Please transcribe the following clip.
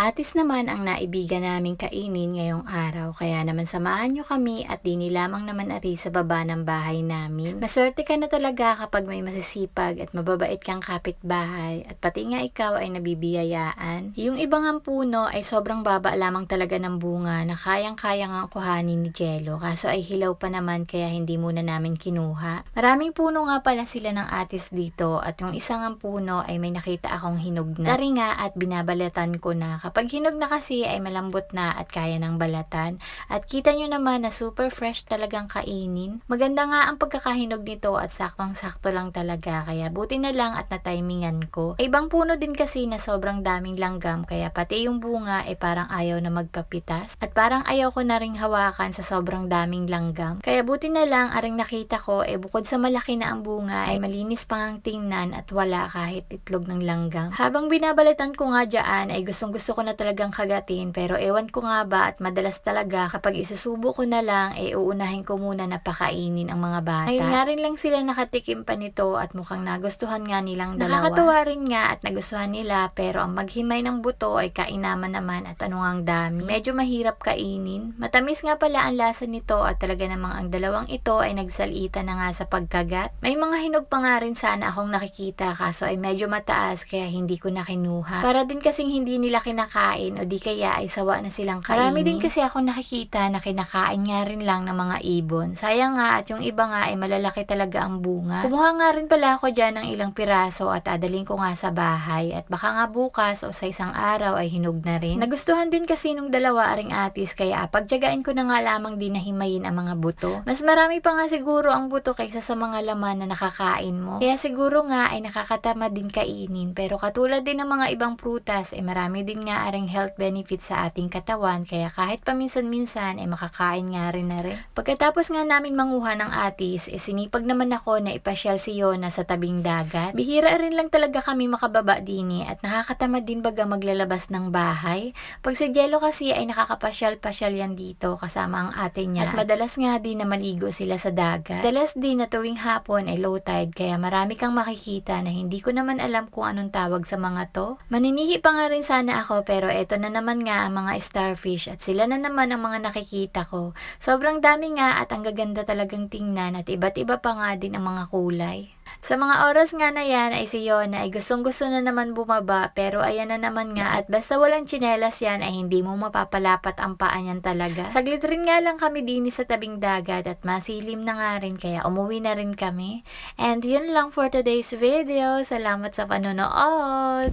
Atis naman ang naibigan naming kainin ngayong araw kaya naman samahan nyo kami at di ni lamang naman ari sa baba ng bahay namin. Maswerte ka na talaga kapag may masisipag at mababait kang kapitbahay at pati nga ikaw ay nabibiyayaan. Yung ibang ang puno ay sobrang baba lamang talaga ng bunga na kayang-kaya nga kuhanin ni Jello kaso ay hilaw pa naman kaya hindi muna namin kinuha. Maraming puno nga pala sila ng atis dito at yung isang ang puno ay may nakita akong hinog na. Tari nga at binabalatan ko na kapag hinog na kasi ay malambot na at kaya ng balatan. At kita nyo naman na super fresh talagang kainin. Maganda nga ang pagkakahinog nito at saktong-sakto lang talaga kaya buti na lang at natimingan ko. Ay, ibang puno din kasi na sobrang daming langgam kaya pati yung bunga ay parang ayaw na magpapitas at parang ayaw ko na ring hawakan sa sobrang daming langgam. Kaya buti na lang aring nakita ko eh bukod sa malaki na ang bunga ay malinis pa ang tingnan at wala kahit itlog ng langgam. Habang binabalitan ko nga dyan ay gustong gusto ko na talagang kagatin pero ewan ko nga ba at madalas talaga kapag isusubo ko na lang eh uunahin ko muna na pakainin ang mga bata. Ayun nga rin lang sila nakatikim pa nito at mukhang nagustuhan nga nilang dalawa. Nakakatuwa rin nga at nagustuhan nila pero ang maghimay ng buto ay kainaman naman at ano ang dami. Medyo mahirap kainin. Matamis nga pala ang lasa nito at talaga namang ang dalawang ito ay nagsalita na nga sa pagkagat. May mga hinog pa nga rin sana akong nakikita kaso ay medyo mataas kaya hindi ko na kinuha. Para din kasing hindi nila kinakain o di kaya ay sawa na silang kainin. Marami din kasi akong nakikita na kinakain nga rin lang ng mga ibon. Sayang nga at yung iba nga ay malalaki talaga ang bunga. Kumuha nga rin pala ako dyan ng ilang piraso at adaling ko nga sa bahay at baka nga bukas o sa isang araw ay hinog na rin. Nagustuhan din kasi nung dalawa aring atis kaya pagtyagaan ko na nga lamang din na himayin ang mga buto. Mas marami pa nga siguro ang buto kaysa sa mga laman na nakakain mo. Kaya siguro nga ay nakakatama din kainin pero katulad din ng mga ibang prutas ay marami din nga aring health benefits sa ating katawan kaya kahit paminsan-minsan ay makakain nga rin na rin. Pagkatapos nga namin manguha ng atis, eh, sinipag naman ako na ipasyal si Yona sa tabing dagat. Bihira rin lang talaga kami makababa din eh, at nakakatamad din baga maglalabas ng bahay. Pag si Jello kasi ay nakakapasyal-pasyal yan dito kasama ang ate niya. At madalas nga din na maligo sila sa dagat. Madalas din na tuwing hapon ay low tide kaya marami kang makikita na hindi ko naman alam kung anong tawag sa mga to. Maninihi pa nga rin sana ako pero eto na naman nga ang mga starfish at sila na naman ang mga nakikita ko. Sobrang dami nga at ang gaganda talagang tingnan at iba't iba pa nga din ang mga kulay. Sa mga oras nga na yan ay si Yona ay gustong gusto na naman bumaba pero ayan na naman nga at basta walang tsinelas yan ay hindi mo mapapalapat ang paa niyan talaga. Saglit rin nga lang kami din sa tabing dagat at masilim na nga rin kaya umuwi na rin kami. And yun lang for today's video. Salamat sa panonood!